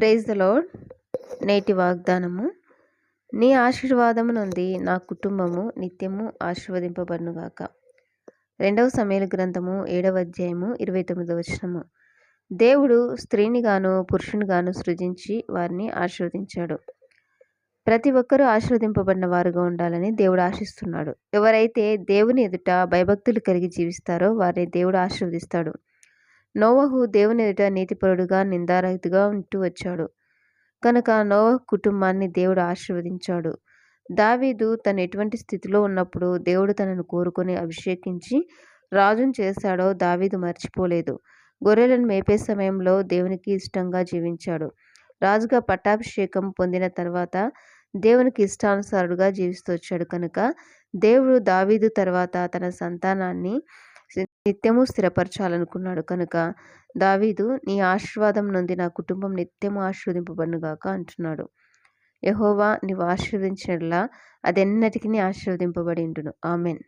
Praise the load నేటి వాగ్దానము. నీ ఆశీర్వాదము నుండి నా కుటుంబము నిత్యము ఆశీర్వదింపబడునుగాక. రెండవ సమయల గ్రంథము ఏడవ అధ్యాయము ఇరవై తొమ్మిదవ వచనము. దేవుడు స్త్రీని గాను పురుషుని గాను సృజించి వారిని ఆశీర్వదించాడు. ప్రతి ఒక్కరూ ఆశీర్వదింపబడిన వారుగా ఉండాలని దేవుడు ఆశిస్తున్నాడు. ఎవరైతే దేవుని ఎదుట భయభక్తులు కలిగి జీవిస్తారో వారిని దేవుడు ఆశీర్వదిస్తాడు. నోవహు దేవుని ఎదుట నీతిపరుడుగా నిందారహితుగా ఉంటూ వచ్చాడు. కనుక నోవహు కుటుంబాన్ని దేవుడు ఆశీర్వదించాడు. దావీదు తను ఎటువంటి స్థితిలో ఉన్నప్పుడు దేవుడు తనను కోరుకొని అభిషేకించి రాజును చేశాడో దావీదు మర్చిపోలేదు. గొర్రెలను మేపే సమయంలో దేవునికి ఇష్టంగా జీవించాడు. రాజుగా పట్టాభిషేకం పొందిన తర్వాత దేవునికి ఇష్టానుసారుడుగా జీవిస్తూ వచ్చాడు. కనుక దేవుడు దావీదు తర్వాత తన సంతానాన్ని నిత్యము స్థిరపరచాలనుకున్నాడు కనుక దావీదు నీ ఆశీర్వాదం నుండి నా కుటుంబం నిత్యము ఆశీర్వదింపబడుగాక అంటున్నాడు. యహోవా నీవు ఆశీర్వదించినట్లా అదెన్నటికీ ఆశీర్వదింపబడి ఉండును ఆమెన్.